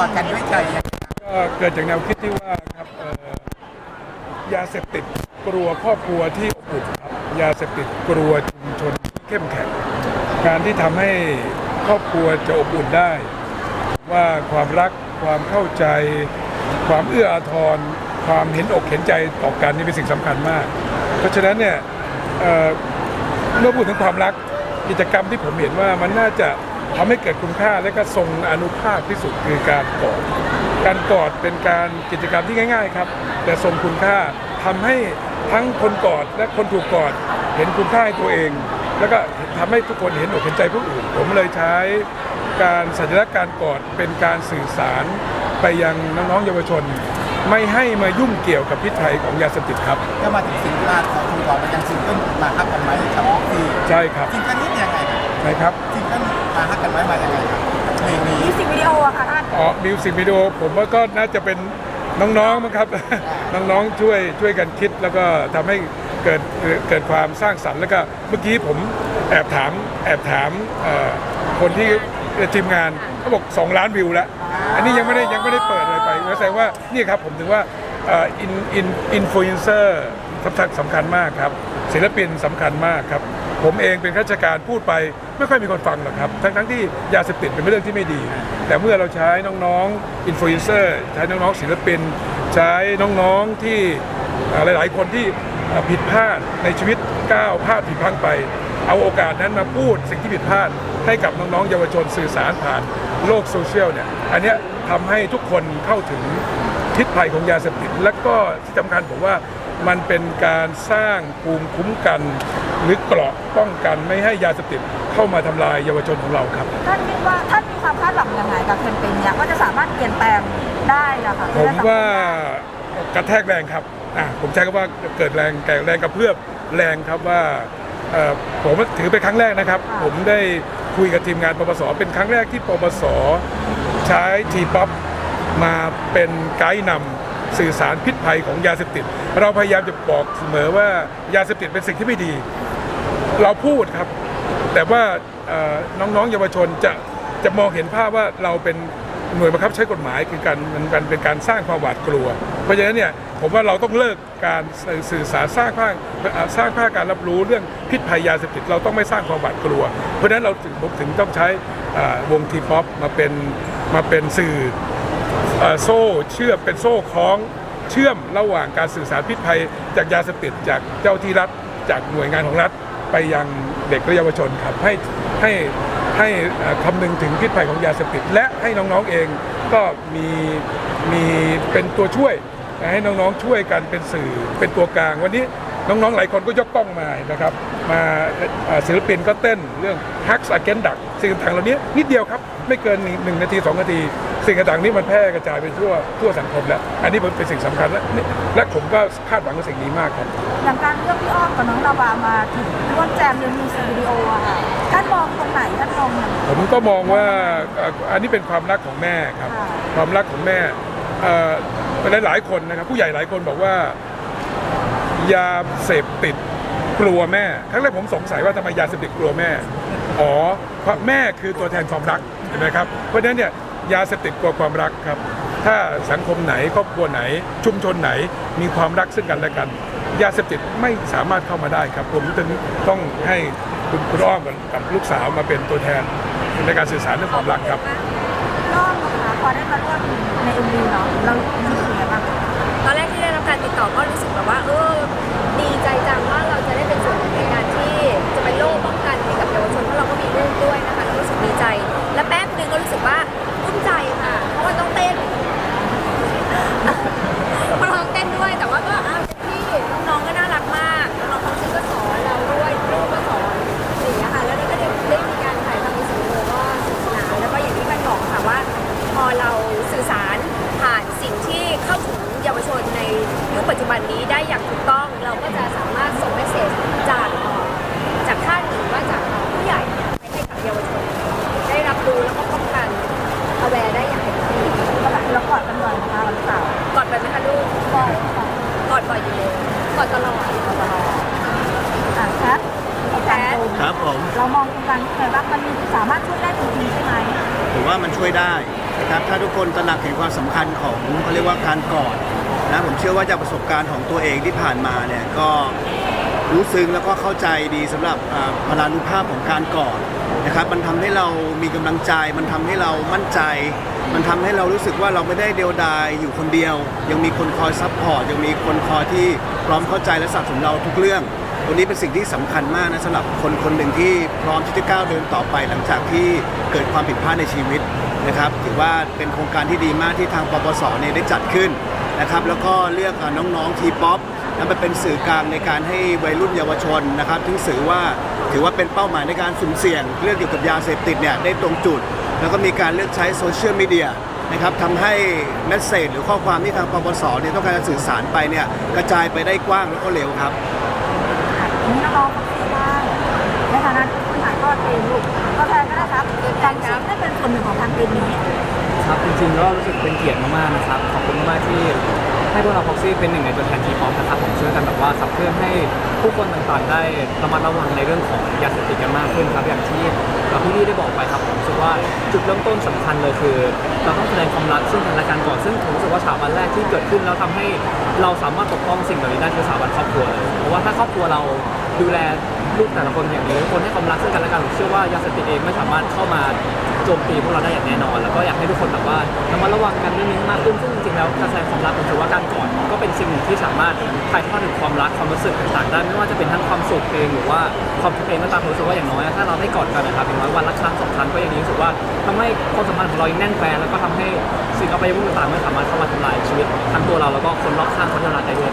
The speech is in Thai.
อดกันด้วยใจก็เกิดจากแนวคิดที่ว่าครับยาเสพติดกลัวครอบครัวที่อบอุ่นครับยาเสพติดกลัวชุมชนที่เข้มแข็งการที่ทำให้ครอบครัวจะอบอุ่นได้ ว่าความรักความเข้าใจ ความเอื้ออาทร ความเห็นอกเห็นใจต่อกันนี่เป็นสิ่งสำคัญมาก เพราะฉะนั้นเนี่ยเเมื่อพูดถึงความรักกิจกรรมที่ผมเห็นว่ามันน่าจะ ทำให้เกิดคุณค่าและก็ทรงอนุภาพที่สุดคือการกอด การกอดเป็นการกิจกรรมที่ง่าย ๆ ครับ แต่ทรงคุณค่าทำให้ทั้งคนกอดและคนถูกกอดเห็นคุณค่าในตัวเอง แล้วก็ทำให้ทุกคนเห็นอกเห็นใจผู้อื่น ผมเลยใช้การสัญลักษณ์การกอดเป็นการสื่อสารไปยังน้องๆเยาวชน ไม่ให้มายุ่งเกี่ยวกับพิษภัยของยาเสพติดครับก็มาถึงสิ่งที่มาของคุณก่อนมันยังซิงเกิลมาฮักกันไหมครับพี่ใช่ครับซิงเกิลนี้ยังไงครับใช่ครับซิงเกิล มาฮักกันไหมมายังไงครับเพลงนี้มิวสิกวิดีโออะค่ะท่านอ๋อมิวสิกวิดีโอผมว่าก็น่าจะเป็นน้องๆมั้งครับ น้องๆช่วยช่วยกันคิดแล้วก็ทำให้เกิดเกิดเกิดความสร้างสรรค์แล้วก็เมื่อกี้ผมแอบถามแอบถามเอ่อคนที่ทีมงานเขาบอก 2 ล้านวิวแล้ว อันนี้ยังไม่ได้ยังไม่ได้เปิดอะไรไปแสดงว่านี่ครับผมถึงว่าอินอินอินฟลูเอนเซอร์สำคัญสำคัญมากครับศิลปินสำคัญมากครับ ผมเองเป็นข้าราชการพูดไป ไม่ค่อยมีคนฟังหรอกครับ ทั้งทั้งที่ยาเสพติดเป็นเรื่องที่ไม่ดี แต่เมื่อเราใช้น้องๆอินฟลูเอนเซอร์ใช้น้องๆศิลปิน ใช้น้องๆที่เอ่อหลายๆคนที่เอ่อผิดพลาดในชีวิตก้าวพลาดผิดพลังไป เอาโอกาสนั้นมาพูดสิ่งที่ผิดพลาด ให้กับน้องๆเยาวชนสื่อสารผ่านโลกโซเชียลเนี่ยอันเนี้ยทำให้ทุกคนเข้าถึงพิษภัยของยาเสพติดและก็ที่สำคัญผมว่า มันเป็นการสร้างภูมิคุ้มกัน หรือเกราะป้องกันไม่ให้ยาเสพติดเข้ามาทำลายเยาวชนของเราครับ ท่านคิดว่าท่านมีความคาดหวังยังไงกับแคมเปญเนี้ยว่าจะสามารถเปลี่ยนแปลงได้อะค่ะผมว่ากระแทกแรงครับอะผมใช้คำว่าเกิดแรงแก่แรงกระเพื่อมแรงครับว่าเอ่อผมถือเป็นครั้งแรกนะครับ ผมได้คุยกับทีมงานปปส เป็นครั้งแรกที่ปปส ใช้ทีป๊อปมาเป็นไกด์นำ สื่อสารพิษภัยของยาเสพติด เราพยายามจะบอกเสมอว่ายาเสพติดเป็นสิ่งที่ไม่ดี เราพูดครับ แต่ว่าน้องๆเยาวชนจะจะมองเห็นภาพว่าเราเป็นหน่วยบังคับใช้กฎหมายคือการมันเป็นการสร้างความหวาดกลัว เพราะฉะนั้นเนี่ยผมว่าเราต้องเลิกการสื่อสารสร้างภาพสร้างภาพการรับรู้เรื่องพิษภัยยาเสพติดเราต้องไม่สร้างความหวาดกลัว เพราะฉะนั้นเราถึงผมถึงต้องใช้วงทีป๊อปมาเป็นมาเป็นสื่อ โซ่เชื่อมเป็นโซ่คล้องเชื่อมระหว่างการสื่อสารพิษภัย จากยาเสพติดจากเจ้าที่รัฐจากหน่วยงานของรัฐ ไปยังเด็กและเยาวชนครับให้ให้ให้คำนึงถึงพิษภัยของยาเสพติดและให้น้องๆเองก็มีมีเป็นตัวช่วยให้น้องๆช่วยกันเป็นสื่อเป็นตัวกลาง วันนี้น้องๆหลายคนก็ยกกล้องมานะครับ มาศิลปินก็เต้นเรื่อง Hacks Against Drug สิ่งต่างๆเหล่านี้นิดเดียวครับ ไม่เกินหนึ่งนาทีสองนาที สิ่งต่างๆนี้มันแพร่กระจายไปทั่วทั่วสังคมแล้ว อันนี้มันเป็นสิ่งสำคัญและนี่และผมก็คาดหวังกับสิ่งนี้มากครับอย่างการเลือกพี่อ้อมกับน้องนาวามาถึงร่วมแจมในมิวสิกวิดีโออะค่ะท่านมองตรงไหนท่านมองอย่างไรผมก็มองว่าเอ่ออันนี้เป็นความรักของแม่ครับค่ะความรักของแม่เอ่อหลายๆคนนะครับ ผู้ใหญ่หลายคนบอกว่า ยาเสพติดกลัวแม่ครั้งแรกผมสงสัยว่าทำไมยาเสพติดกลัวแม่อ๋อเพราะแม่คือตัวแทนความรักเห็นไหมครับเพราะฉะนั้นเนี่ย ยาเสพติดกลัวความรักครับ ถ้าสังคมไหนครอบครัวไหน ชุมชนไหนมีความรักซึ่งกันและกัน ยาเสพติดไม่สามารถเข้ามาได้ครับ ผมถึงต้องให้คุณคุณอ้อมกับกับลูกสาวมาเป็นตัวแทนในการสื่อสารเรื่องความรักครับน้องนะคะพอได้มาร่วมในเอ็มวีเนาะเรารู้สึกยังไงบ้างตอนแรกที่ได้รับการติดต่อก็รู้สึกแบบว่าเออดีใจจังว่า อย่างถูกต้อง เราก็จะสามารถส่งเมสเซจจากเอ่อจากท่านหรือว่าจากผู้ใหญ่ไปให้กับเยาวชน ได้รับรู้แล้วก็ป้องกัน aware ได้อย่างเต็มที่ ก็แบบเรากอดกันบ่อยนะคะวันเสาร์ กอดไปไหมคะลูก บ่อยค่ะ กอดบ่อยอยู่เลยกอดตลอด อะแคทในการตูม ครับผม เรามองตรงกลางยังไงบ้างมันมีสามาร ถ้าทุกคนตระหนักถึงความสำคัญของเขาเรียกว่าการกอดนะผมเชื่อว่าจากประสบการณ์ของตัวเองที่ผ่านมาเนี่ยก็รู้ซึ้งแล้วก็เข้าใจดีสำหรับอ่าพลานุภาพของการกอดนะครับ มันทำให้เรามีกำลังใจ มันทำให้เรามั่นใจ มันทำให้เรารู้สึกว่าเราไม่ได้เดียวดายอยู่คนเดียว ยังมีคนคอยซัพพอร์ตยังมีคนคอยที่พร้อมเข้าใจและสนับสนุนเราทุกเรื่องตรงนี้เป็นสิ่งที่สำคัญมากนะสำหรับคนคนหนึ่งที่พร้อมที่จะก้าวเดินต่อไปหลังจากที่เกิดความผิดพลาดในชีวิต นะครับถือว่าเป็นโครงการที่ดีมากที่ทางปปสเนี่ยได้จัดขึ้นนะครับแล้วก็เลือกน้องๆทีป๊อปนั้นไปเป็นสื่อกลางในการให้วัยรุ่นเยาวชนนะครับที่สื่อว่าถือว่าเป็นเป้าหมายในการสุ่มเสี่ยง เรื่องเกี่ยวกับยาเสพติดเนี่ยได้ตรงจุด แล้วก็มีการเลือกใช้โซเชียลมีเดียนะครับทำให้เมสเซจหรือข้อความที่ทางปปสเนี่ยต้องการจะสื่อสารไปเนี่ยกระจายไปได้กว้างแล้วก็เร็วครับนี้น้องๆก็คิดว่าในฐานะที่คุณถ่ายทอดเองลูก จริงๆก็รู้สึกเป็นเกียรติมากๆนะครับ ขอบคุณมากที่ให้พวกเราพ็อกซี่เป็นหนึ่งในตัวแทนทีป๊อปนะครับผมช่วยกันแบบว่าขับเคลื่อนให้ผู้คนต่างๆ ได้ระมัดระวังในเรื่องของยาเสพติดกันมากขึ้นครับอย่างที่เราพี่ลี่ได้บอกไปครับผมรู้สึกว่าจุดเริ่มต้นสำคัญเลยคือ เราต้องแสดงความรักซึ่งกันและกันก่อนซึ่งผมรู้สึกว่าสถาบันแรกที่เกิดขึ้นแล้วทำให้เราสามารถปกป้องสิ่งเหล่านี้ได้คือสถาบันครอบครัวเลยเพราะว่าถ้าครอบครัวเราดูแล ลูกแต่ละคนอย่างนี้คนให้ความรักซึ่งกันและกันผมเชื่อว่ายาเสพติดเองไม่สามารถเข้ามาโจมตีพวกเราได้อย่างแน่นอน แล้วก็อยากให้ทุกคนแบบว่าระมัดระวังกันเรื่องนี้มากขึ้นซึ่งจริงๆแล้วการแสดงความรักผมถือว่าการกอดก็เป็นสิ่งหนึ่งที่สามารถถ่ายทอดถึงความรักความรู้สึกต่างๆได้ไม่ว่าจะเป็นทั้งความสุขเองหรือว่าความทุกข์เองก็ตามผมรู้สึกว่าอย่างน้อยถ้าเราได้กอดกันนะครับอย่างน้อยวันละครั้งสองครั้งก็ยังรู้สึกว่าทำให้ความสัมพันธ์ของเรายังแน่นแฟนแล้วก็ทำให้สิ่งเอาไปยุ่งต่างๆไม่สามารถเข้ามาทำลายชีวิตทั้งตัวเราแล้วก็คนรอบข้างคนที่เรารักได้ด้วย